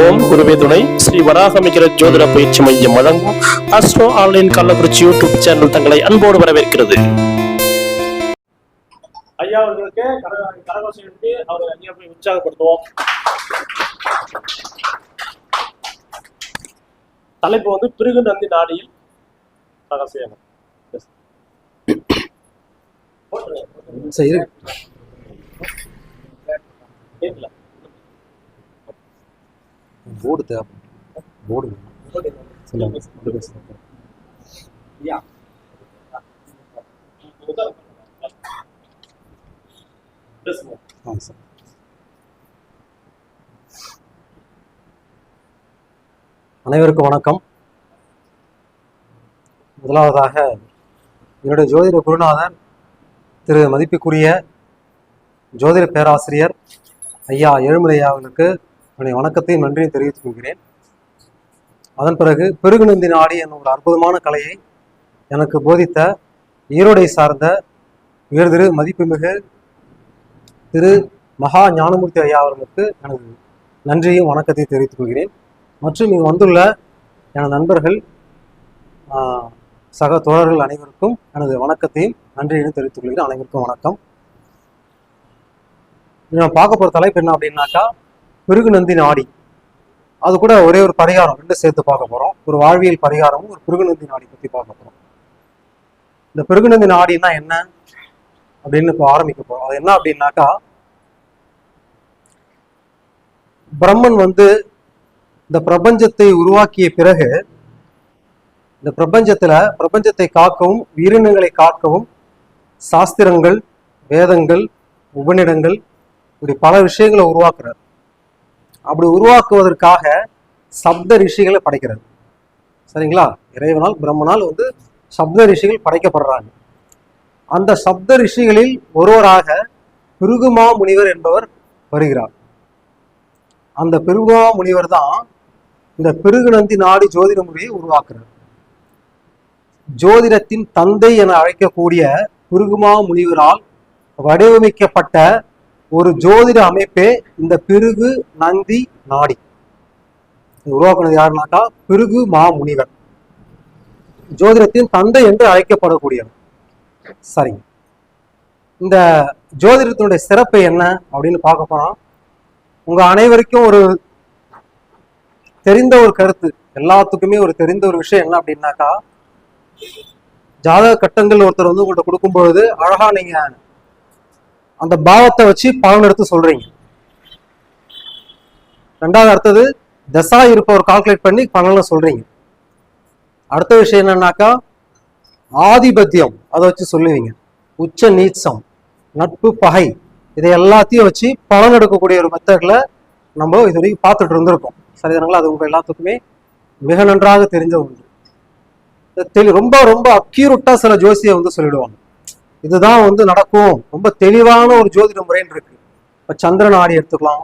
ஓம் குருவே துணை ஸ்ரீ வராகமிகிற ஜோதிட பயிற்சி மையம் வழங்கும் astro online Kallakurichi YouTube channel தங்களை அன்போடு வரவேற்கிறது ஐயா அவர்களுக்கு கரகோசம் எழுப்பி அவரை ஐயா போய் உற்சாகப்படுத்துவோம் தலைப்பு வந்து பிருகு நந்தி நாடியில் ரகசியம். சரி. கேட்கல. போர்டு தேவை. போர்டு. ஆ சார் அனைவருக்கும் வணக்கம். முதலாவதாக என்னுடைய ஜோதிட குருநாதர் திரு மதிப்புக்குரிய ஜோதிட பேராசிரியர் ஐயா ஏழுமலையா அவர்களுக்கு என்னுடைய வணக்கத்தையும் நன்றியும் தெரிவித்துக் கொள்கிறேன். அதன் பிறகு பெருகுநந்தி நாடி என்னும் ஒரு அற்புதமான கலையை எனக்கு போதித்த ஈரோடை சார்ந்த உயர் திரு மதிப்புமிகு திரு மகா ஞானமூர்த்தி ஐயா அவர்களுக்கு எனது நன்றியும் வணக்கத்தையும் தெரிவித்துக் கொள்கிறேன். மற்றும் இங்கு வந்துள்ள எனது நண்பர்கள் ஆஹ், சக தோழர்கள் அனைவருக்கும் எனது வணக்கத்தையும் நன்றியையும் தெரிவித்துக் கொள்கிறேன். அனைவருக்கும் வணக்கம். நம்ம பார்க்க போகிற தலைப்பு என்ன அப்படின்னாக்கா பிருகுநந்தி நாடி. அது கூட ஒரே ஒரு பரிகாரம் ரெண்டு சேர்த்து பார்க்க போறோம். ஒரு வாழ்வியல் பரிகாரமும் ஒரு பிருகுநந்தி நாடி பத்தி பார்க்க போறோம். இந்த பிருகுநந்தி நாடினா என்ன அப்படின்னு இப்போ ஆரம்பிக்க போறோம். அது என்ன அப்படின்னாக்கா பிரம்மன் வந்து இந்த பிரபஞ்சத்தை உருவாக்கிய பிறகு இந்த பிரபஞ்சத்துல பிரபஞ்சத்தை காக்கவும் உயிரினங்களை காக்கவும் சாஸ்திரங்கள் வேதங்கள் உபநிடங்கள் இப்படி பல விஷயங்களை உருவாக்குறார். அப்படி உருவாக்குவதற்காக சப்த ரிஷிகளை படைக்கிறது. சரிங்களா? இறைவனால் பிரம்மனால் வந்து சப்த ரிஷிகள் படைக்கப்படுறாங்க. அந்த சப்த ரிஷிகளில் ஒருவராக பிருகுமா முனிவர் என்பவர் வருகிறார். அந்த பிருகுமா முனிவர் தான் இந்த பிருகுநந்தி நாடி ஜோதிட முறையை உருவாக்குறார். ஜோதிடத்தின் தந்தை என அழைக்கக்கூடிய பிருகுமா முனிவரால் வடிவமைக்கப்பட்ட ஒரு ஜோதிட அமைப்பே இந்த பிருகு நந்தி நாடி. உருவாக்குனது யாருனாக்கா பிருகு மாமுனிவர் ஜோதிடத்தின் தந்தை என்று அழைக்கப்படக்கூடியவர். சரிங்க. இந்த ஜோதிடத்தினுடைய சிறப்பு என்ன அப்படின்னு பார்க்க போனா உங்க அனைவருக்கும் ஒரு தெரிந்த ஒரு கருத்து எல்லாத்துக்குமே ஒரு தெரிந்த ஒரு விஷயம் என்ன அப்படின்னாக்கா ஜாதக கட்டங்கள் ஒருத்தர் வந்து உங்கள்கிட்ட கொடுக்கும் பொழுது அழகா நீங்க அந்த பாவத்தை வச்சு பலன் எடுத்து சொல்றீங்க. ரெண்டாவது அடுத்தது தசா இருப்பவர் கால்குலேட் பண்ணி பலனை சொல்றீங்க. அடுத்த விஷயம் என்னன்னாக்கா ஆதிபத்தியம் அதை வச்சு சொல்லுவீங்க. உச்ச நீச்சம் நட்பு பகை இதை எல்லாத்தையும் வச்சு பலன் எடுக்கக்கூடிய ஒரு மெத்தட்ல நம்ம இது வரைக்கும் பார்த்துட்டு இருந்திருக்கோம். சரிதானுங்களா அது உங்க எல்லாத்துக்குமே மிக நன்றாக தெரிஞ்ச ஒன்று. தெளி- ரொம்ப ரொம்ப அக்யூரட்டா சில ஜோசியை வந்து சொல்லிடுவாங்க. இதுதான் வந்து நடக்கும். ரொம்ப தெளிவான ஒரு ஜோதிட முறைன்னு இருக்கு. இப்ப சந்திரன் ஆடி எடுத்துக்கலாம்.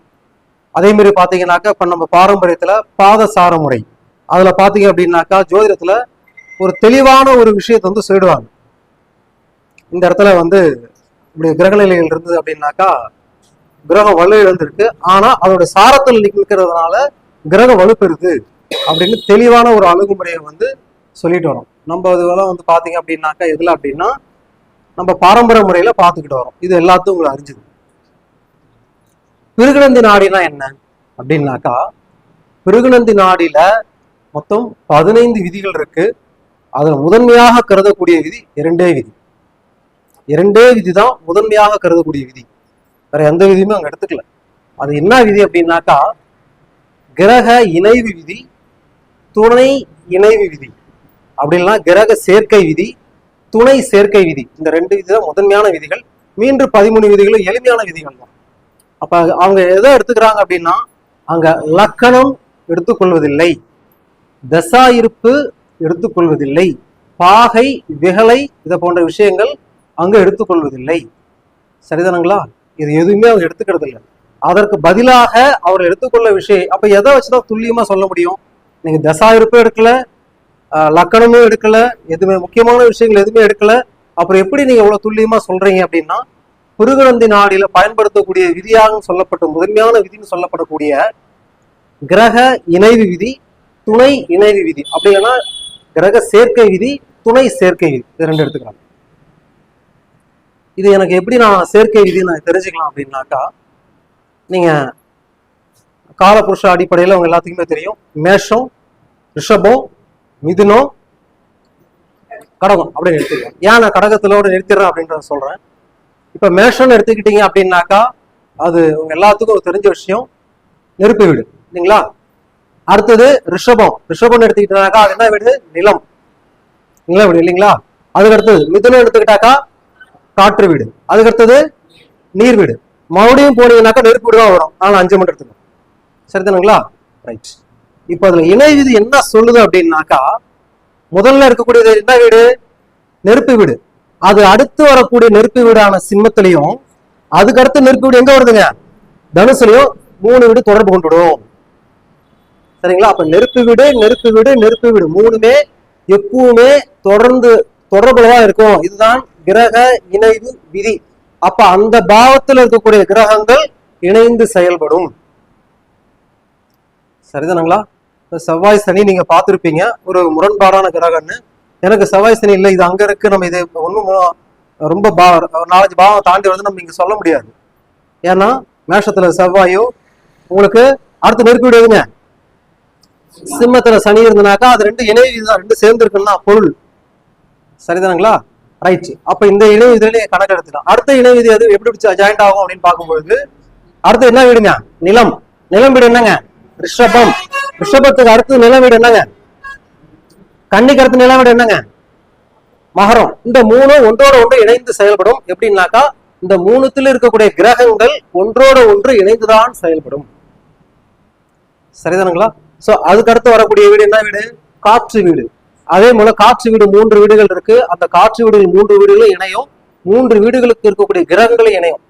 அதே மாதிரி பாத்தீங்கன்னாக்கா இப்ப நம்ம பாரம்பரியத்துல பாதசார முறை. அதுல பாத்தீங்க அப்படின்னாக்கா ஜோதிடத்துல ஒரு தெளிவான ஒரு விஷயத்தை வந்து சொல்லிடுவாங்க. இந்த இடத்துல வந்து இப்படி கிரக இருந்தது அப்படின்னாக்கா கிரகம் வலு இழந்திருக்கு ஆனா அதோட சாரத்தில் நிற்கிறதுனால கிரகம் வலுப்பெறுது அப்படின்னு தெளிவான ஒரு அணுகுமுறையை வந்து சொல்லிட்டு வரோம். நம்ம இதெல்லாம் வந்து பாத்தீங்க அப்படின்னாக்கா எதுல அப்படின்னா நம்ம பாரம்பரிய முறையில பார்த்துக்கிட்டு வரோம். இது எல்லாத்தையும் உங்களுக்கு அறிஞ்சது. பிருகுநந்தி நாடினா என்ன? அப்படின்னாக்கா பிருகுநந்தி நாடியில மொத்தம் பதினைந்து விதிகள் இருக்கு. அதுல முதன்மையாக கருதக்கூடிய விதி இரண்டே விதி. இரண்டே விதி தான் முதன்மையாக கருதக்கூடிய விதி. வேற எந்த விதியுமே அங்க எடுத்துக்கல. அது என்ன விதி அப்படின்னாக்கா கிரக இணைவு விதி துணை இணைவு விதி. அப்படின்னா கிரக சேர்க்கை விதி துணை சேர்க்கை விதி. இந்த ரெண்டு விதி தான் முதன்மையான விதிகள். மீண்டு பதிமூணு விதிகளும் எளிமையான விதிகள் தான். அப்ப அவங்க எதை எடுத்துக்கிறாங்க அப்படின்னா அங்க லக்கணம் எடுத்துக்கொள்வதில்லை. தசா இருப்பு எடுத்துக்கொள்வதில்லை. பாகை விகலை இதை போன்ற விஷயங்கள் அங்க எடுத்துக்கொள்வதில்லை. சரிதானுங்களா? இது எதுவுமே அவங்க எடுத்துக்கிறது இல்லை அதற்கு பதிலாக அவர் எடுத்துக்கொள்ள விஷயம் அப்ப எதை வச்சுதான் துல்லியமா சொல்ல முடியும்? நீங்க தசா இருப்பு எடுக்கல லக்கணமும் எடுக்கல எதுவுமே முக்கியமான விஷயங்கள் எதுவுமே எடுக்கல. அப்புறம் எப்படி நீங்க இவ்வளவு துல்லியமா சொல்றீங்க அப்படின்னா புருகநந்தி நாடியில பயன்படுத்தக்கூடிய விதியாக சொல்லப்பட்ட முதன்மையான விதின்னு சொல்லப்படக்கூடிய கிரக இணைவு விதி துணை இணைவு விதி. அப்படி கிரக சேர்க்கை விதி துணை சேர்க்கை விதி. இது ரெண்டு எடுத்துக்கலாம். இது எனக்கு எப்படி நான் சேர்க்கை விதி நான் தெரிஞ்சுக்கலாம் அப்படின்னாக்கா நீங்க காலபுருஷ அடிப்படையில் உங்க எல்லாத்துக்குமே தெரியும். மேஷம் ரிஷபம் மிதுனம் கடகம் அப்படின்னு நிறுத்திடுவேன் ஏன் நான் கடகத்திலோடு நிறுத்திடுறேன் அப்படின்றத சொல்றேன். இப்ப மேஷம்னு எடுத்துக்கிட்டீங்க அப்படின்னாக்கா அது உங்க எல்லாத்துக்கும் தெரிஞ்ச விஷயம். நெருப்பு வீடு இல்லைங்களா? அடுத்தது ரிஷபம். ரிஷபம்னு எடுத்துக்கிட்டாக்கா அது என்ன வீடு? நிலம். நில வீடு இல்லைங்களா? அதுக்கு அடுத்தது மிதுனம் எடுத்துக்கிட்டாக்கா காற்று வீடு. அதுக்கு அடுத்தது நீர் வீடு. மறுபடியும் போனீங்கன்னாக்கா நெருப்பு வீடு தான் வரும். ஆனால் அஞ்சு மணி எடுத்துக்கணும் சரிதானுங்களா? ரைட் இப்போ அதுல இணை விதி என்ன சொல்லுது அப்படின்னாக்கா முதல்ல இருக்கக்கூடியது என்ன வீடு? நெருப்பு வீடு. அது அடுத்து வரக்கூடிய நெருப்பு வீடான சிம்மத்திலையும் அதுக்கு அடுத்து நெருப்பு வீடு எங்க வருதுங்க? தனுசுலையும் மூணு வீடு தொடர்பு கொண்டுடும் சரிங்களா? அப்ப நெருப்பு வீடு நெருப்பு வீடு நெருப்பு வீடு மூணுமே எப்பவுமே தொடர்ந்து தொடர்புலதான் இருக்கும். இதுதான் கிரக இணைவு விதி. அப்ப அந்த பாவத்தில் இருக்கக்கூடிய கிரகங்கள் இணைந்து செயல்படும். சரிதானுங்களா? செவ்வாய் சனி நீங்க பார்த்துருப்பீங்க. ஒரு முரண்பாடான கிரகம்னு எனக்கு செவ்வாய் சனி இல்லை இது அங்க இருக்கு நம்ம இது ஒன்றும் ரொம்ப பா நாலஞ்சு பாவம் தாண்டி வந்து நம்ம இங்க சொல்ல முடியாது. ஏன்னா மேஷத்துல செவ்வாயோ உங்களுக்கு அடுத்து நெருக்கி விடுவீங்க சிம்மத்துல சனி இருந்தனாக்கா அது ரெண்டு இணை தான் ரெண்டு சேர்ந்து இருக்குன்னா பொருள். சரிதானுங்களா? ரைட் அப்ப இந்த இணை விதியில கணக்கு எடுத்துக்கலாம். அடுத்த இணை விதி அது எப்படி ஜாயிண்ட் ஆகும் அப்படின்னு பார்க்கும்பொழுது அடுத்து என்ன வீடுங்க? நிலம். நிலம் வீடு என்னங்க? ரிஷபம். ரிஷபத்துக்கு அடுத்து நிலம் வீடு என்னங்க? கன்னிக்கு அடுத்து நிலம் வீடு என்னங்க? மகரம். இந்த மூணும் ஒன்றோட ஒன்று இணைந்து செயல்படும். எப்படின்னாக்கா இந்த மூணுத்துல இருக்கக்கூடிய கிரகங்கள் ஒன்றோட ஒன்று இணைந்துதான் செயல்படும். சரிதானுங்களா? சோ அதுக்கு அடுத்து வரக்கூடிய வீடு என்ன வீடு? காற்று வீடு. அதே போல காற்று வீடு மூன்று வீடுகள் இருக்கு. அந்த காற்று வீடுகள் மூன்று வீடுகளும் இணையும். மூன்று வீடுகளுக்கு இருக்கக்கூடிய கிரகங்களும் இணையும்.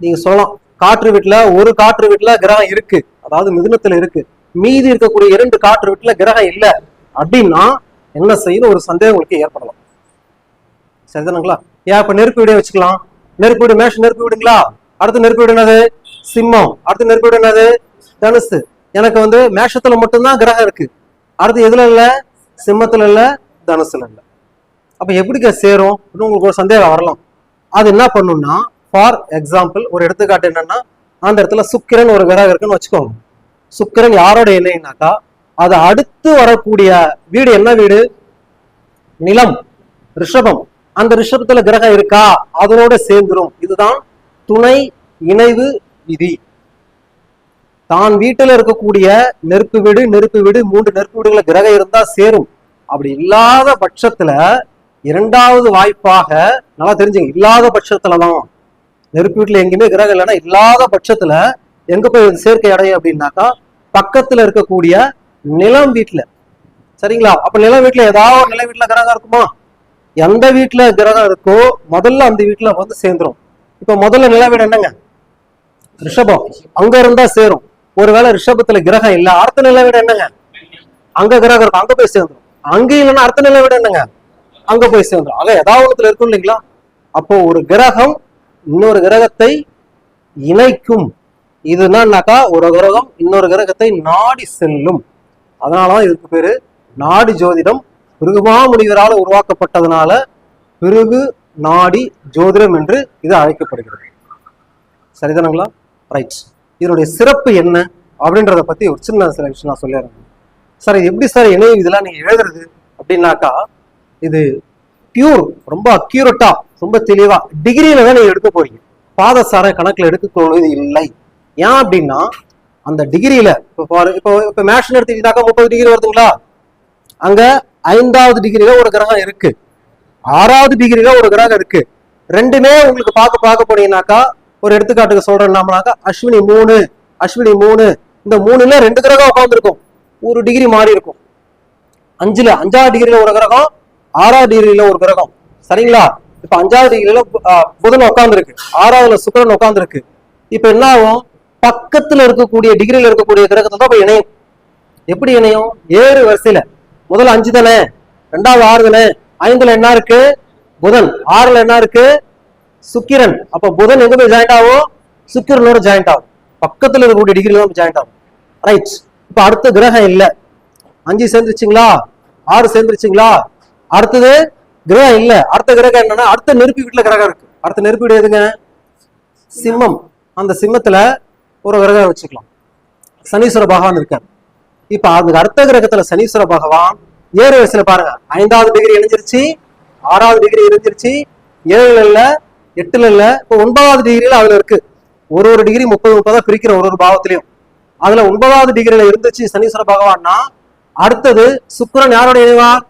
நீங்க சொல்லலாம். காற்று வீட்டுல ஒரு காற்று வீட்டுல கிரகம் இருக்கு. அதாவது மிதுனத்துல இருக்கு. மீதி இருக்கக்கூடிய இரண்டு காற்று வீட்டுல கிரகம் இல்ல அப்படின்னா என்ன செய்யணும்? ஒரு சந்தேகம் உங்களுக்கு ஏற்படலாம். சரிதானுங்களா ஏன் இப்ப நெருப்பு வீடே வச்சுக்கலாம். நெருப்பு வீடு மேஷம் நெருப்பு வீடுங்களா? அடுத்து நெருப்பு வீடு என்னது? சிம்மம். அடுத்து நெருப்பு வீடு என்னது? தனுசு. எனக்கு வந்து மேஷத்துல மட்டும்தான் கிரகம் இருக்கு. அடுத்து எதுல இல்ல? சிம்மத்துல இல்ல தனுசுல இல்ல. அப்ப எப்படிங்க சேரும்? அப்படின்னு உங்களுக்கு ஒரு சந்தேகம் வரலாம். அது என்ன பண்ணும்னா ஃபார் எக்ஸாம்பிள் ஒரு எடுத்துக்காட்டு என்னன்னா அந்த இடத்துல சுக்கிரன் ஒரு கிரகம் இருக்குன்னு வச்சுக்கோங்க. சுக்கிரன் யாரோட இணைனாக்கா அது அடுத்து வரக்கூடிய வீடு என்ன வீடு? நிலம் ரிஷபம். அந்த ரிஷபத்துல கிரகம் இருக்கா? அதனோட சேர்ந்துரும். இதுதான் துணை இணைவு விதி. தான் வீட்டுல இருக்கக்கூடிய நெருப்பு வீடு நெருப்பு வீடு மூன்று நெருப்பு வீடுகள கிரகம் இருந்தா சேரும். அப்படி இல்லாத பட்சத்துல இரண்டாவது வாய்ப்பாக நல்லா தெரிஞ்சுங்க. இல்லாத பட்சத்துலதான். நெருப்பு வீட்டுல எங்கேயுமே கிரகம் இல்லைன்னா இல்லாத பட்சத்துல எங்க போய் இது சேர்க்கை அடையும் அப்படின்னாக்கா பக்கத்துல இருக்கக்கூடிய நிலம் வீட்டுல சரிங்களா? அப்ப நிலம் வீட்டுல ஏதாவது நில வீட்டுல கிரகம் இருக்குமா? எந்த வீட்டுல கிரகம் இருக்கோ முதல்ல அந்த வீட்டுல வந்து சேர்ந்துரும். இப்ப முதல்ல நில வீடு என்னங்க? ரிஷபம். அங்க இருந்தா சேரும். ஒருவேளை ரிஷபத்துல கிரகம் இல்ல அடுத்த நில வீடு என்னங்க? அங்க கிரகம் இருக்கும் அங்க போய் சேர்ந்துரும். அங்க இல்லைன்னா அடுத்த நில வீடு என்னங்க? அங்க போய் சேர்ந்துரும். ஆக எதாவதுல இருக்கும் இல்லைங்களா? அப்போ ஒரு கிரகம் இன்னொரு கிரகத்தை இணைக்கும். இது என்னன்னாக்கா ஒரு கிரகம் இன்னொரு கிரகத்தை நாடி செல்லும். அதனாலதான் இதுக்கு பேரு நாடி ஜோதிடம். பிருகுமா முனிவரால் உருவாக்கப்பட்டதுனால பிருகு நாடி ஜோதிடம் என்று இது அழைக்கப்படுகிறது. சரிதானுங்களா? ரைட் இதனுடைய சிறப்பு என்ன அப்படின்றத பத்தி ஒரு சின்ன சில விஷயம் நான் சொல்லிடுறேன். சார் இது எப்படி சார் இணையம் இதெல்லாம் நீங்க எழுதுறது அப்படின்னாக்கா இது பியூர் ரொம்ப அக்யூரட்டா ரொம்ப தெளிவா டிகிரியில தான் நீங்க எடுக்க போறீங்க. பாதசார கணக்குல எடுக்கக்கூடியது இல்லை. ஏன் அப்படின்னா அந்த டிகிரியில இப்போ இப்போ இப்போ மேஷன் எடுத்துக்கிட்டாக்கா முப்பது டிகிரி வருதுங்களா? அங்க ஐந்தாவது டிகிரியில ஒரு கிரகம் இருக்கு. ஆறாவது டிகிரியில ஒரு கிரகம் இருக்கு. ரெண்டுமே உங்களுக்கு பார்க்க பார்க்க போனீங்கன்னாக்கா ஒரு எடுத்துக்காட்டுக்கு சொல்றேன்னாக்கா அஸ்வினி மூணு அஸ்வினி மூணு. இந்த மூணுல ரெண்டு கிரகம் உட்காந்துருக்கும் ஒரு டிகிரி மாறி இருக்கும். அஞ்சுல அஞ்சாவது டிகிரியில ஒரு கிரகம் ஆறாவது டிகிரியில ஒரு கிரகம். சரிங்களா? இப்ப அஞ்சாவது டிகிரியில புதன் உட்காந்துருக்கு ஆறாவதுல சுக்கிரன் உட்காந்துருக்கு இப்ப என்ன ஆகும்? பக்கத்துல இருக்கக்கூடிய டிகிரியில இருக்கக்கூடிய கிரகத்தை தான் போய் இணையும். எப்படி இணையும்? ஏறு வரிசையில. முதல்ல அஞ்சு தானே? ரெண்டாவது ஆறு தானே? ஐந்துல என்ன இருக்கு? புதன். ஆறுல என்ன இருக்கு? சுக்கிரன். அப்ப புதன் எங்க போய் ஜாயிண்ட் ஆகும்? சுக்கிரனோட ஜாயிண்ட் ஆகும். பக்கத்துல இருக்கக்கூடிய டிகிரில தான் ஜாயிண்ட் ஆகும். ரைட் இப்ப அடுத்த கிரகம் இல்ல. அஞ்சு சேர்ந்துருச்சுங்களா? ஆறு சேர்ந்துருச்சுங்களா? அடுத்தது கிரகம் இல்ல. அடுத்த கிரகம் என்னன்னா அடுத்த நெருப்பு வீட்டுல கிரகம் இருக்கு. அடுத்த நெருப்பு வீடு எதுங்க? சிம்மம். அந்த சிம்மத்துல ஒரு கிரகம் வச்சுக்கலாம். சனீஸ்வர பகவான் இருக்கார். இப்ப அந்த அடுத்த கிரகத்துல சனீஸ்வர பகவான் ஏழு வயசுல பாருங்க ஐந்தாவது டிகிரி இணைஞ்சிருச்சு ஆறாவது டிகிரி இணைஞ்சிருச்சு ஏழுல இல்ல எட்டுல இல்ல இப்போ ஒன்பதாவது டிகிரியில அதுல இருக்கு. ஒரு ஒரு டிகிரி முப்பது முப்பதா பிரிக்கிற ஒரு ஒரு பாவத்திலையும். அதுல ஒன்பதாவது டிகிரியில இருந்துச்சு சனீஸ்வர பகவான்னா அடுத்தது சுக்கரன் யாரோட இணைவார்?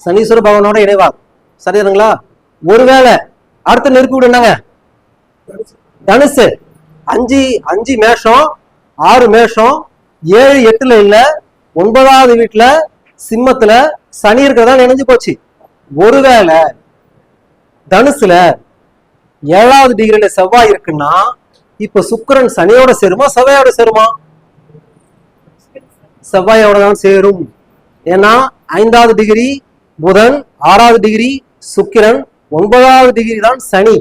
சனீஸ்வர பகவானோட இணைவார். சரிதானுங்களா? ஒருவேளை அடுத்த நெருப்பு விடுனாங்க என்னங்க? தனுசு. அஞ்சு அஞ்சு மேஷம் ஆறு மேஷம் ஏழு எட்டுல இல்ல ஒன்பதாவது வீட்டுல சிம்மத்துல சனி இருக்கிறதா நினைஞ்சு போச்சு. ஒருவேளை தனுசுல ஏழாவது டிகிரியில செவ்வாய் இருக்குன்னா இப்ப சுக்கிரன் சனியோட சேருமா செவ்வாயோட சேருமா? செவ்வாயோட தான் சேரும். ஏன்னா ஐந்தாவது டிகிரி புதன் ஆறாவது டிகிரி சுக்கிரன் ஒன்பதாவது டிகிரி தான் சனி.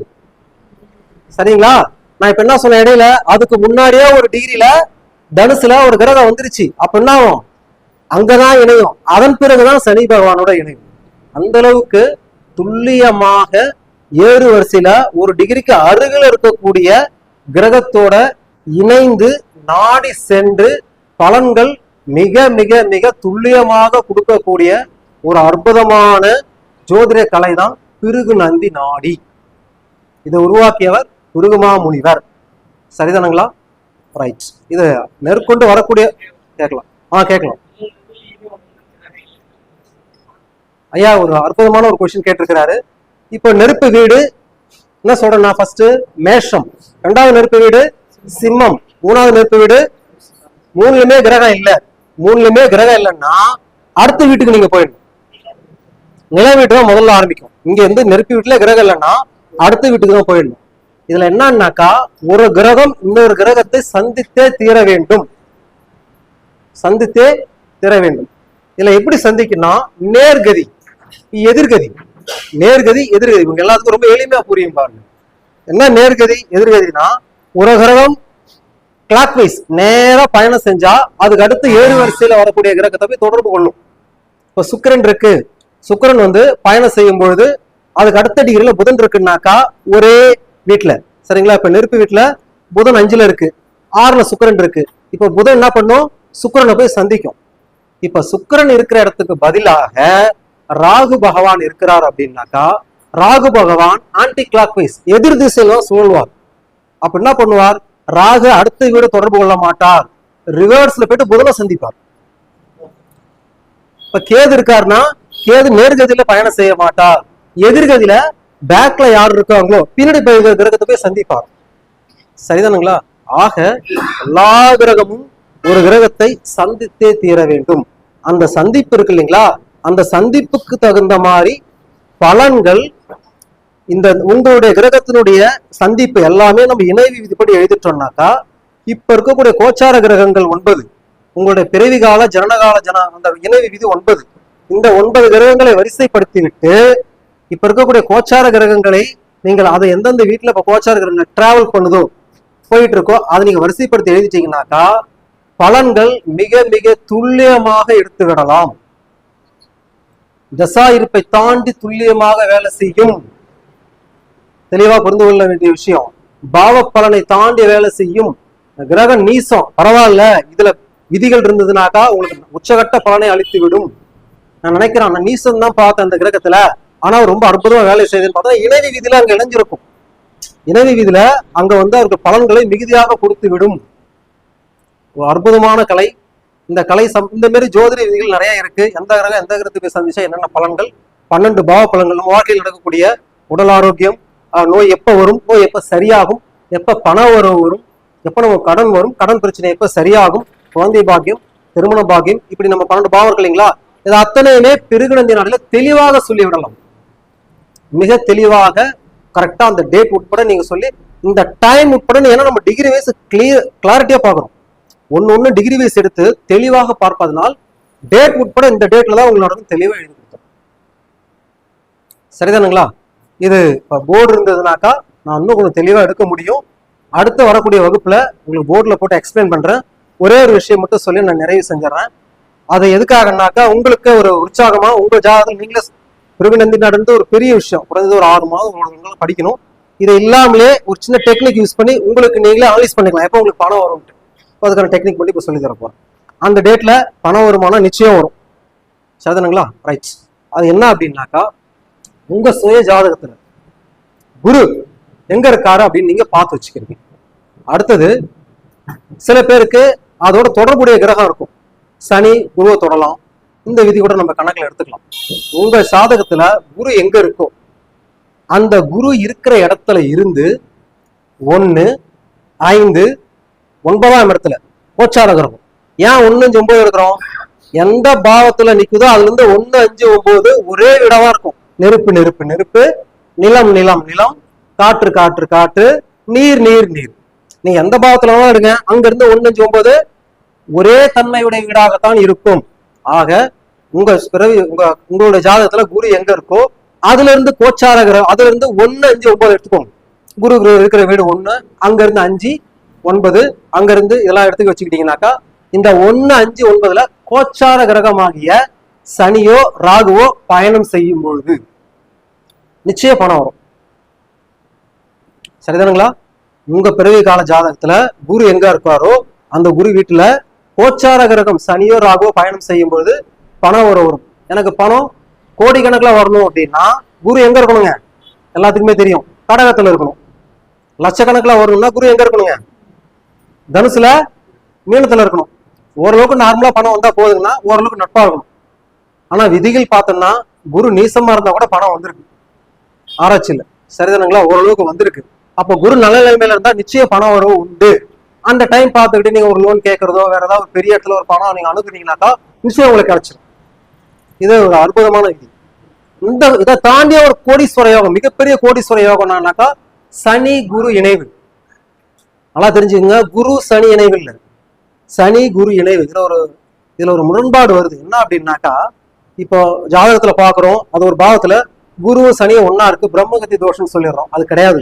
சரிங்களா? நான் இப்ப என்ன சொன்ன இடையில அதுக்கு முன்னாடியே ஒரு டிகிரியில தனுசுல ஒரு கிரகம் வந்துருச்சு. அப்ப என்ன ஆகும்? அங்கதான் இணையும். அதன் பிறகுதான் சனி பகவானோட இணையும். அந்த அளவுக்கு துல்லியமாக ஏறு வரிசையில ஒரு டிகிரிக்கு அருகில் இருக்கக்கூடிய கிரகத்தோட இணைந்து நாடி சென்று பலன்கள் மிக மிக மிக துல்லியமாக கொடுக்கக்கூடிய ஒரு அற்புதமான ஜோதிட கலை தான் பிருகு நந்தி நாடி. இதை உருவாக்கியவர் குருகுமா முனிவர். சரிதானுங்களா? ரைட் இது மேற்கொண்டு வரக்கூடிய கேட்கலாம். ஆ கேட்கலாம். ஐயா ஒரு அற்புதமான ஒரு கொஸ்டின் கேட்டிருக்கிறாரு. இப்போ நெருப்பு வீடு என்ன சொல்றேன் நான் ஃபர்ஸ்ட் மேஷம். ரெண்டாவது நெருப்பு வீடு சிம்மம். மூணாவது நெருப்பு வீடு மூணுலயுமே கிரகம் இல்லை. மூணுலயுமே கிரகம் இல்லைன்னா அடுத்த வீட்டுக்கு நீங்க போயிடணும். நில வீட்டு தான் முதல்ல ஆரம்பிக்கும். இங்க இருந்து நெருப்பு வீட்டுல கிரகம் இல்லைன்னா அடுத்த வீட்டுக்கு தான் போயிடணும். இதுல என்னன்னாக்கா ஒரு கிரகம் இன்னொரு கிரகத்தை சந்தித்தே தீர வேண்டும். சந்தித்தே தீர வேண்டும். இதுல எப்படி சந்திக்கணும் நேர்கதி எதிர்கதி. நேர்கதி எதிர்கதி. இவங்க எல்லாத்துக்கும் ரொம்ப எளிமையா புரியும் பாருங்க. என்ன நேர்கதி எதிர்கதினா ஒரு கிரகம் கிளாக் வைஸ் நேரா பயணம் செஞ்சா அதுக்கு அடுத்து ஏழு வரிசையில வரக்கூடிய கிரகத்தை போய் தொடர்பு கொள்ளும். இப்ப சுக்கிரன் இருக்கு. சுக்கிரன் வந்து பயணம் செய்யும் பொழுது அதுக்கு அடுத்த டிகிரில புதன் இருக்குன்னாக்கா ஒரே வீட்டுல சரிங்களா? இப்ப நெருப்பு வீட்டுல புதன் அஞ்சுல இருக்கு. ஆறுல சுக்கிரன் இருக்கு. இப்ப புதன் என்ன பண்ணும்? சுக்கரனை போய் சந்திக்கும். இப்ப சுக்கரன் இருக்கிற இடத்துக்கு பதிலாக ராகு பகவான் இருக்கிறார் அப்படின்னாக்கா ராகு பகவான் ஆன்டி கிளாக் வைஸ் எதிர் திசையில தான் அப்ப என்ன பண்ணுவார்? ராகு அடுத்த வீடு தொடர்பு கொள்ள மாட்டார். ரிவர்ஸ்ல போயிட்டு புதனை சந்திப்பார். இப்ப கேது இருக்காருன்னா கேது நேர்கதியில பயணம் செய்ய மாட்டார். எதிர்கதியில பேக்ல யார் இருக்காங்களோ பின்னாடி போய் கிரகத்தை போய் சந்திப்பார். சரிதானுங்களா? ஆக எல்லா கிரகமும் ஒரு கிரகத்தை சந்தித்தே தீர வேண்டும். அந்த சந்திப்பு இருக்கு இல்லைங்களா? அந்த சந்திப்புக்கு தகுந்த மாதிரி பலன்கள் இந்த உங்களுடைய கிரகத்தினுடைய சந்திப்பு எல்லாமே நம்ம இணைவு விதிப்படி எழுதிட்டோம்னாக்கா இப்ப இருக்கக்கூடிய கோச்சார கிரகங்கள் ஒன்பது. உங்களுடைய பிறவி கால ஜனனகால ஜன அந்த இணைவு விதி ஒன்பது. இந்த ஒன்பது கிரகங்களை வரிசைப்படுத்தி விட்டு இப்ப இருக்கக்கூடிய கோச்சார கிரகங்களை நீங்கள் அதை எந்தெந்த வீட்டுல இப்ப கோச்சார கிரகங்கள் டிராவல் பண்ணுதோ போயிட்டு இருக்கோ அதை நீங்க வரிசைப்படுத்தி எழுதிட்டீங்கன்னாக்கா பலன்கள் மிக மிக துல்லியமாக எடுத்து விடலாம் தசா இருப்பை தாண்டி துல்லியமாக வேலை செய்யும். தெளிவா புரிந்து கொள்ள வேண்டிய விஷயம். பாவ பலனை தாண்டி வேலை செய்யும். கிரக நீசம் பரவாயில்ல இதுல விதிகள் இருந்ததுனாக்கா உங்களுக்கு உச்சகட்ட பலனை அழித்து விடும் நான் நினைக்கிறேன் நான் நீசம் தான் பார்த்தேன் அந்த கிரகத்துல ஆனா ரொம்ப அற்புதமா வேலை செய்யுதுன்னு பார்த்தா இணைவி வீதியில அங்க இணைஞ்சிருக்கும். இணைவி வீதியில அங்க வந்து அவருக்கு பலன்களை மிகுதியாக கொடுத்து விடும். ஒரு அற்புதமான கலை. இந்த கலை சம் இந்த மாதிரி ஜோதிட விதிகள் நிறைய இருக்கு. எந்த கிரகம் எந்த கிரகத்துக்கு சந்திச்சா என்னென்ன பலன்கள்? பன்னெண்டு பாவ பலன்கள். நம்ம வாழ்க்கையில் நடக்கக்கூடிய உடல் ஆரோக்கியம் நோய் எப்போ வரும்? நோய் எப்போ சரியாகும்? எப்போ பண உறவு வரும்? எப்போ நம்ம கடன் வரும்? கடன் பிரச்சனை எப்போ சரியாகும்? குழந்தை பாக்கியம் திருமண பாக்கியம் இப்படி நம்ம பன்னெண்டு பாவம் இருக்கு இல்லைங்களா? இது அத்தனையுமே பெருகிழந்தி நாட்டில் தெளிவாக சொல்லிவிடலாம். மிக தெளிவாக கரெக்டா அந்த டேட் உட்பட நீங்க சொல்லி இந்த டைம் உட்பட ஏன்னா நம்ம டிகிரி வைஸ் கிளியர் கிளாரிட்டியா பார்க்குறோம் ஒன்று ஒன்னு டிகிரி வைஸ் எடுத்து தெளிவாக பார்ப்பதனால் டேட் உட்பட இந்த டேட்ல தான் உங்களோட தெளிவாக எழுதி கொடுத்தோம். சரிதானுங்களா? இது இப்போ போர்டு இருந்ததுனாக்கா நான் இன்னும் கொஞ்சம் தெளிவாக எடுக்க முடியும். அடுத்து வரக்கூடிய வகுப்புல உங்களுக்கு போர்டில் போட்டு எக்ஸ்பிளைன் பண்றேன். ஒரே ஒரு விஷயம் மட்டும் சொல்லி நான் நிறைவு செஞ்சிடறேன். அது எதுக்காகனாக்கா உங்களுக்கு ஒரு உற்சாகமா உங்க ஜாதகத்தில் நீங்களே பிறகுநந்தி நடந்து ஒரு பெரிய விஷயம். குறைஞ்சது ஒரு ஆறு மாதம் உங்களுக்கு படிக்கணும். இதை இல்லாமலே ஒரு சின்ன டெக்னிக் யூஸ் பண்ணி உங்களுக்கு நீங்களே அனலைஸ் பண்ணிக்கலாம். எப்போ உங்களுக்கு பணம் வரும்ட்டு இப்போ அதுக்கான டெக்னிக் பண்ணி இப்போ சொல்லி போறேன் அந்த டேட்ல பண வருமானம் நிச்சயம் வரும். சரிதானுங்களா? ரைட்ஸ் அது என்ன அப்படின்னாக்கா உங்க சுய ஜாதகத்துல குரு எங்க இருக்காரு அப்படின்னு நீங்க பார்த்து வச்சுக்கிறீங்க. அடுத்தது சில பேருக்கு அதோட தொடர்புடைய கிரகம் இருக்கும். சனி குருவை தொடலாம். இந்த விதி கூட நம்ம கணக்கில் எடுத்துக்கலாம். உங்க சாதகத்துல குரு எங்க இருக்கோ அந்த குரு இருக்கிற இடத்துல இருந்து ஒன்னு ஐந்து ஒன்பதாம் இடத்துல கோச்சார கிரகம். ஏன் ஒன்னு அஞ்சு ஒன்பது இருக்கிறோம் எந்த பாவத்துல நிக்குதோ அதுல இருந்து ஒன்னு அஞ்சு ஒன்பது ஒரே இடமா இருக்கும். நெருப்பு நெருப்பு நெருப்பு நிலம் நிலம் நிலம் காற்று காற்று காற்று நீர் நீர் நீர். நீங்க எந்த பாவத்துல வேணாலும் இருங்க அங்க இருந்து ஒன்னு அஞ்சு ஒன்பது ஒரே தன்மையுடைய வீடாகத்தான் இருக்கும். ஆக உங்க பிறவி உங்க உங்களுடைய ஜாதகத்துல குரு எங்க இருக்கோ அதுல இருந்து கோச்சார கிரகம் அதுல இருந்து ஒன்னு அஞ்சு ஒன்பது எடுத்துக்கோங்க. குரு கிரகம் இருக்கிற வீடு ஒண்ணு அங்க இருந்து அஞ்சு ஒன்பது அங்க இருந்து இதெல்லாம் எடுத்து வச்சுக்கிட்டீங்கன்னாக்கா இந்த ஒன்னு அஞ்சு ஒன்பதுல கோச்சார கிரகமாகிய சனியோ ராகுவோ பயணம் செய்யும் பொழுது நிச்சய பணம் வரும். சரிதானுங்களா? உங்க பிறவி கால ஜாதகத்துல குரு எங்க இருக்காரோ அந்த குரு வீட்டுல கோச்சார கிரகம் சனியோ ராகோ பயணம் செய்யும் பொழுது பணம் வரும் வரும் எனக்கு பணம் கோடிக்கணக்கில் வரணும் அப்படின்னா குரு எங்க இருக்கணுங்க? எல்லாத்துக்குமே தெரியும். கடகத்துல இருக்கணும். லட்சக்கணக்கில் வரணும்னா குரு எங்க இருக்கணுங்க? தனுசுல மீனத்துல இருக்கணும். ஓரளவுக்கு நார்மலா பணம் வந்தா போதுங்கன்னா ஓரளவுக்கு நட்பா இருக்கணும். ஆனா விதிகள் பார்த்தோம்னா குரு நீசமா இருந்தா கூட பணம் வந்திருக்கு. ஆராய்ச்சியில. சரிதானுங்களா? ஓரளவுக்கு வந்திருக்கு. அப்போ குரு நல்ல நிலைமையில இருந்தா நிச்சயம் பணம் வரவு உண்டு. அந்த டைம் பார்த்துக்கிட்டு நீங்க ஒரு லோன் கேட்கறதோ வேற ஏதாவது ஒரு பெரிய இடத்துல ஒரு பணம் நீங்க அனுப்புனீங்கன்னாக்கா நிச்சயம் உங்களுக்கு கிடைச்சிடும் இது ஒரு அற்புதமான விதி இந்த இதை தாண்டிய ஒரு கோடீஸ்வர யோகம் மிகப்பெரிய கோடீஸ்வர யோகம்னாக்கா சனி குரு இணைவு. நல்லா தெரிஞ்சுக்கங்க குரு சனி இணைவு இல்லை. சனி குரு இணைவு. இதுல ஒரு இதுல ஒரு முரண்பாடு வருது. என்ன அப்படின்னாக்கா இப்போ ஜாதகத்துல பாக்குறோம் அது ஒரு பாவத்துல குரு சனியும் ஒன்னா இருக்கு பிரம்மகத்தி தோஷம்னு சொல்லிடுறோம். அது கிடையாது.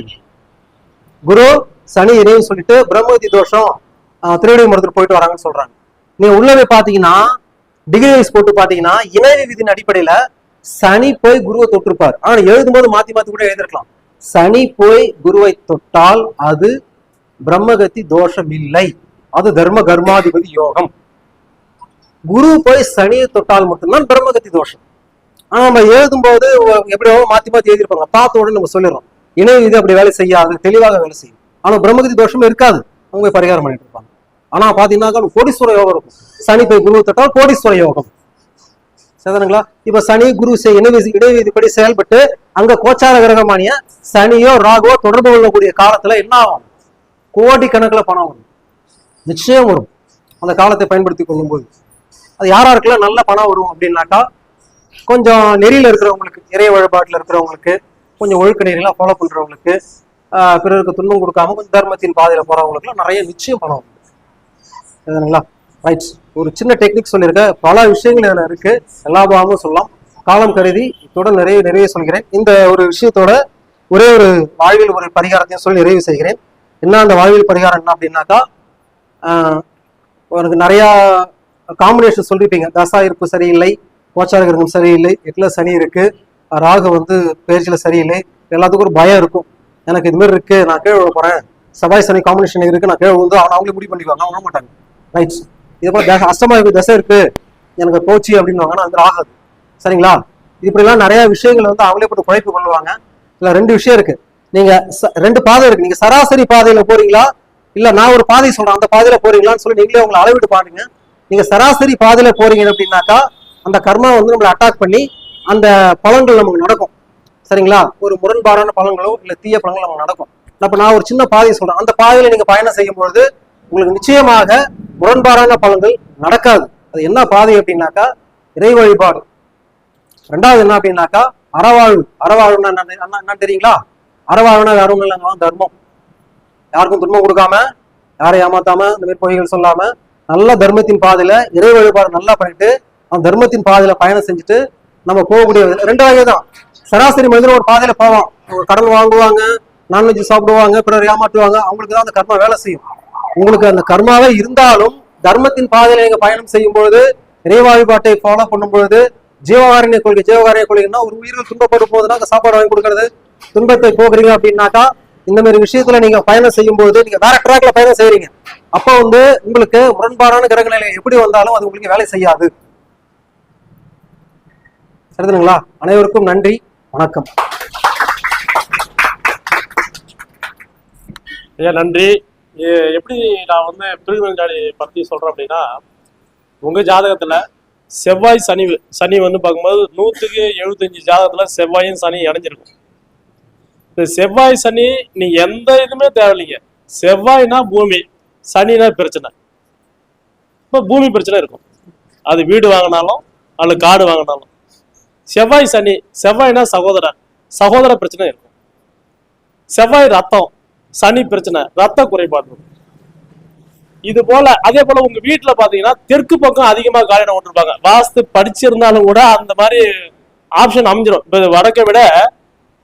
குரு சனி இணைவு சொல்லிட்டு பிரம்மதி தோஷம் ஆஹ், திருவடி மருத்துவர் போயிட்டு வராங்கன்னு சொல்றாங்க. நீங்க உள்ள போய் பாத்தீங்கன்னா டிகிரி வைஸ் போட்டு பாத்தீங்கன்னா இணைய விதியின் அடிப்படையில சனி போய் குருவை தொட்டிருப்பார். ஆனா எழுதும்போது மாத்தி மாத்தி கூட எழுதிருக்கலாம். சனி போய் குருவை தொட்டால் அது பிரம்மகத்தி தோஷம் இல்லை அது தர்ம கர்மாதிபதி யோகம். குரு போய் சனியை தொட்டால் மட்டும்தான் பிரம்மகத்தி தோஷம். ஆனா நம்ம எழுதும் போது எப்படியோ மாத்தி மாத்தி எழுதிருப்பாங்க. பார்த்த உடனே நம்ம சொல்லிடுறோம். இணைய இது அப்படி வேலை செய்யாது தெளிவாக வேலை செய்யும். ஆனா பிரம்மகதி தோஷமே இருக்காது. அவங்க பரிகாரம் பண்ணிட்டு இருப்பாங்க. ஆனா பாத்தீங்கன்னாக்கா கோடீஸ்வர யோகம் இருக்கும். சனி போய் குரு தொட்டால் கோடீஸ்வர யோகம். சரிதானுங்களா? இப்ப சனி குரு செய்- இடைவீதிப்படி இடைவெளிப்படி செயல்பட்டு அங்க கோச்சார கிரகமானிய சனியோ ராகுவோ தொடர்பு கொள்ளக்கூடிய காலத்துல என்ன ஆகும்? கோடி கணக்குல பணம் வரும். நிச்சயம் வரும். அந்த காலத்தை பயன்படுத்தி கொள்ளும்போது. அது யார் நல்ல பணம் வரும் அப்படின்னாக்கா கொஞ்சம் நெறியில இருக்கிறவங்களுக்கு இறை வழிபாட்டுல இருக்கிறவங்களுக்கு கொஞ்சம் ஒழுக்க நெறியெல்லாம் ஃபாலோ பண்றவங்களுக்கு பிறருக்கு துன்பம் கொடுக்காம கொஞ்சம் தர்மத்தின் பாதையில போறவங்களுக்குலாம் நிறைய நிச்சயம் பணம் சரிங்களா? ரைட்ஸ் ஒரு சின்ன டெக்னிக் சொல்லியிருக்கேன் பல விஷயங்கள் இதில் இருக்கு. எல்லா பாகமும் சொல்லலாம். காலம் கருதி இத்துடன் நிறைய நிறைய சொல்கிறேன். இந்த ஒரு விஷயத்தோட ஒரே ஒரு வாழ்வில் ஒரு பரிகாரத்தையும் சொல்லி நிறைவு செய்கிறேன். என்ன அந்த வாழ்வில் பரிகாரம் என்ன அப்படின்னாக்கா உனக்கு நிறையா காம்பினேஷன் சொல்லிருப்பீங்க. தசா இருப்பு சரியில்லை கோச்சார கிரகம் சரியில்லை எட்டில் சனி இருக்கு ராகு வந்து பேச்சில் சரியில்லை எல்லாத்துக்கும் ஒரு பயம் இருக்கும். எனக்கு இது மாதிரி இருக்கு நான் கீழே விழ போறேன். செவ்வாய் சனி காம்பினேஷன் இருக்கு நான் கீழே விழுந்து அவன் அவங்களே முடிவு பண்ணிக்குவாங்க. அவங்க மாட்டாங்க ரைட்ஸ் இதே போல அஷ்டமா இருக்கு தசை இருக்கு. எனக்கு போச்சு அப்படின்னு அது மாதிரி ஆகாது. சரிங்களா? இப்படிலாம் நிறைய விஷயங்கள் வந்து அவங்களே போட்டு குழைப்பு பண்ணுவாங்க இல்ல ரெண்டு விஷயம் இருக்கு. நீங்க ச- ரெண்டு பாதை இருக்கு. நீங்க சராசரி பாதையில போறீங்களா? இல்ல நான் ஒரு பாதை சொல்றேன் அந்த பாதையில போறீங்களான்னு சொல்லி நீங்களே உங்களை அளவிட்டு பாருங்க. நீங்க சராசரி பாதையில போறீங்க அப்படின்னாக்கா அந்த கர்மா வந்து நம்மளை அட்டாக் பண்ணி அந்த பலன்கள் நமக்கு நடக்கும். சரிங்களா? ஒரு முரண்பாடான பலன்களோ இல்ல தீய பலன்களோ நமக்கு நடக்கும். அப்ப நான் ஒரு சின்ன பாதையை சொல்றேன். அந்த பாதையில நீங்க பயணம் செய்யும் பொழுது உங்களுக்கு நிச்சயமாக முரண்பாடான பலன்கள் நடக்காது. அது என்ன பாதை அப்படின்னாக்கா இறை வழிபாடு. ரெண்டாவது என்ன அப்படின்னாக்கா அறவாழ்வு. அறவாழ்வுன்னா என்ன என்னன்னு தெரியுங்களா? அறவாழ்வுனா வேற ஒண்ணும் தர்மம். யாருக்கும் துன்பம் கொடுக்காம யாரை ஏமாத்தாம இந்த மாதிரி பொய்கள் சொல்லாம நல்ல தர்மத்தின் பாதையில இறை வழிபாடு நல்லா பண்ணிட்டு அந்த தர்மத்தின் பாதையில பயணம் செஞ்சுட்டு நம்ம போகக்கூடிய ரெண்டு வகை தான். சராசரி மனிதன் ஒரு பாதையில போவோம் அவங்க வாங்குவாங்க நான்வெஜ் சாப்பிடுவாங்க பிறர் ஏமாற்றுவாங்க. அவங்களுக்கு தான் அந்த கர்மா வேலை செய்யும். உங்களுக்கு அந்த கர்மாவே இருந்தாலும் தர்மத்தின் பாதையில நீங்க பயணம் செய்யும் பொழுது இறை ஃபாலோ பண்ணும் பொழுது ஜீவகாரண்ய கொள்கை ஜீவகாரண்ய கொள்கைன்னா ஒரு உயிர்கள் துன்பப்படும் போதுனா அந்த சாப்பாடு வாங்கி கொடுக்கறது. துன்பத்தை போகிறீங்க அப்படின்னாக்கா இந்த மாதிரி விஷயத்துல நீங்க பயணம் செய்யும் போது நீங்க வேற ட்ராக்ல பயணம் செய்யறீங்க அப்போ வந்து உங்களுக்கு முரண்பாடான கிரக நிலை எப்படி வந்தாலும் அது உங்களுக்கு வேலை செய்யாது. சரிதானுங்களா? அனைவருக்கும் நன்றி வணக்கம். ஐயா நன்றி. எப்படி நான் வந்து பிரிவினஞ்சாடி பத்தி சொல்றேன் அப்படின்னா உங்க ஜாதகத்துல செவ்வாய் சனி சனி வந்து பார்க்கும்போது நூத்துக்கு எழுபத்தஞ்சு ஜாதகத்துல செவ்வாயும் சனி இணைஞ்சிருக்கும். இந்த செவ்வாய் சனி நீ எந்த இதுவுமே தேவையில்லைங்க. செவ்வாய்னா பூமி சனினா பிரச்சனை. இப்போ பூமி பிரச்சனை இருக்கும். அது வீடு வாங்கினாலும் அல்லது காடு வாங்கினாலும் செவ்வாய் சனி செவ்வாய்னா சகோதரன் சகோதர பிரச்சனை இருக்கும். செவ்வாய் ரத்தம் சனி பிரச்சனை ரத்த குறைபாடு இருக்கும். இது போல அதே போல உங்க வீட்டுல பாத்தீங்கன்னா தெற்கு பக்கம் அதிகமா காலிடம் விட்டுருப்பாங்க. வாஸ்து படிச்சிருந்தாலும் கூட அந்த மாதிரி ஆப்ஷன் அமைஞ்சிரும். இப்ப வடக்கை விட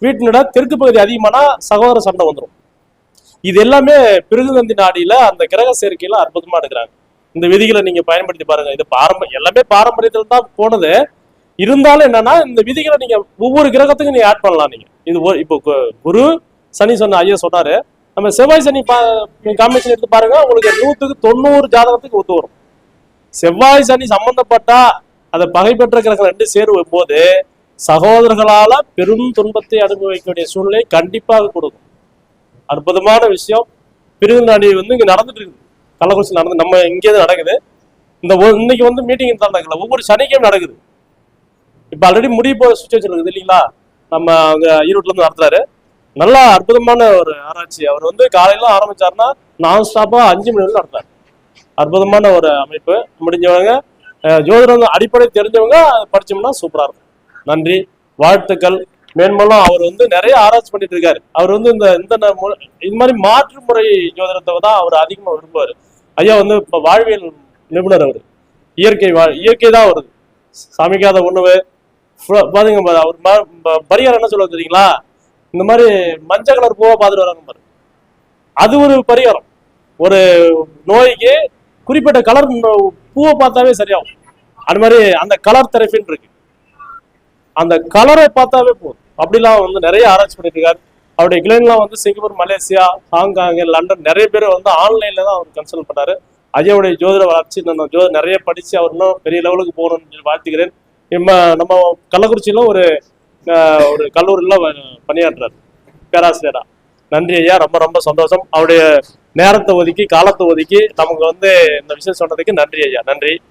வீட்டினோட தெற்கு பகுதி அதிகமானா சகோதர சண்டை வந்துடும் இது எல்லாமே பிருகுநந்தி நாடியில அந்த கிரக சேர்க்கையில அற்புதமா எடுக்கிறாங்க. இந்த விதிகளை நீங்க பயன்படுத்தி பாருங்க. இது பாரம்பரிய எல்லாமே பாரம்பரியத்துல தான் போனது. இருந்தாலும் என்னன்னா இந்த விதிகளை நீங்க ஒவ்வொரு கிரகத்துக்கும் நீங்க ஆட் பண்ணலாம் நீங்க. இது இப்போ கு- குரு சனி சொன்ன ஐயா சொன்னாரு. நம்ம செவ்வாய் சனி காம்பினேஷன் எடுத்து பாருங்க உங்களுக்கு நூத்துக்கு தொண்ணூறு ஜாதகத்துக்கு ஒத்து வரும். செவ்வாய் சனி சம்பந்தப்பட்டா அதை பகை பெற்ற கிரகம் ரெண்டு சேரும் போது சகோதரர்களால பெரும் துன்பத்தை அனுபவிக்க வேண்டிய சூழ்நிலை கண்டிப்பாக கொடுக்கும். அற்புதமான விஷயம். பிரிவினாடி வந்து இங்க நடந்துட்டு இருக்குது. கள்ளக்குறிச்சி நடந்து நம்ம இங்கே தான் நடக்குது. இந்த ஒ- இன்னைக்கு வந்து மீட்டிங் தான் நடக்கல. ஒவ்வொரு சனிக்கும் நடக்குது. இப்ப ஆல்ரெடி முடிய போற சுச்சுவேஷன் இருக்குது இல்லைங்களா? நம்ம அங்க ஈரோட்ல இருந்து நடத்துறாரு. நல்லா அற்புதமான ஒரு ஆராய்ச்சி. அவர் வந்து காலையில ஆரம்பிச்சாருன்னா நான் ஸ்டாப்பா அஞ்சு மணி வரைக்கும் நடத்துறாரு. அற்புதமான ஒரு அமைப்பு. முடிஞ்சவங்க ஜோதிடம் அடிப்படை தெரிஞ்சவங்க படிச்சோம்னா சூப்பரா இருக்கும். நன்றி வாழ்த்துக்கள். மேன்மூலம் அவர் வந்து நிறைய ஆராய்ச்சி பண்ணிட்டு இருக்காரு. அவர் வந்து இந்த இந்த மு- இது மாதிரி மாற்று முறை ஜோதிடத்தை தான் அவர் அதிகமா விரும்புவார். ஐயா வந்து இப்ப வாழ்வியல் நிபுணர் அவர். இயற்கை வாழ் இயற்கை தான் வருது சமைக்காத உணவு பாருங்க பாரு, அவர் பரிகாரம் என்ன சொல்லுவாரு தெரியுங்களா? இந்த மாதிரி மஞ்சள் கலர் பூவா பார்த்துட்டு வராங்க பாரு. அது ஒரு பரிகாரம். ஒரு நோய்க்கு குறிப்பிட்ட கலர் பூவை பார்த்தாவே சரியாகும். அது மாதிரி அந்த கலர் தெரபின்னு இருக்கு. அந்த கலரை பார்த்தாவே போதும். அப்படிலாம் வந்து நிறைய ஆராய்ச்சி பண்ணிட்டு இருக்காரு அவருடைய கிளைன்லாம் வந்து சிங்கப்பூர் மலேசியா ஹாங்காங் லண்டன் நிறைய பேர் வந்து ஆன்லைன்ல தான் அவர் கன்சல்ட் பண்ணாரு. ஐயாவுடைய ஜோதிட வளர்ச்சி நான் ஜோதி நிறைய படிச்சு அவர் இன்னும் பெரிய லெவலுக்கு போகணும்னு வாழ்த்துக்கிறேன். நம்ம நம்ம கள்ளக்குறிச்சியில ஒரு ஒரு கல்லூரியில வ- பணியாற்றுறாரு பேராசிரியரா. நன்றி ஐயா ரொம்ப ரொம்ப சந்தோஷம். அவருடைய நேரத்தை ஒதுக்கி காலத்தை ஒதுக்கி நமக்கு வந்து இந்த விஷயம் சொன்னதுக்கு நன்றி ஐயா. நன்றி.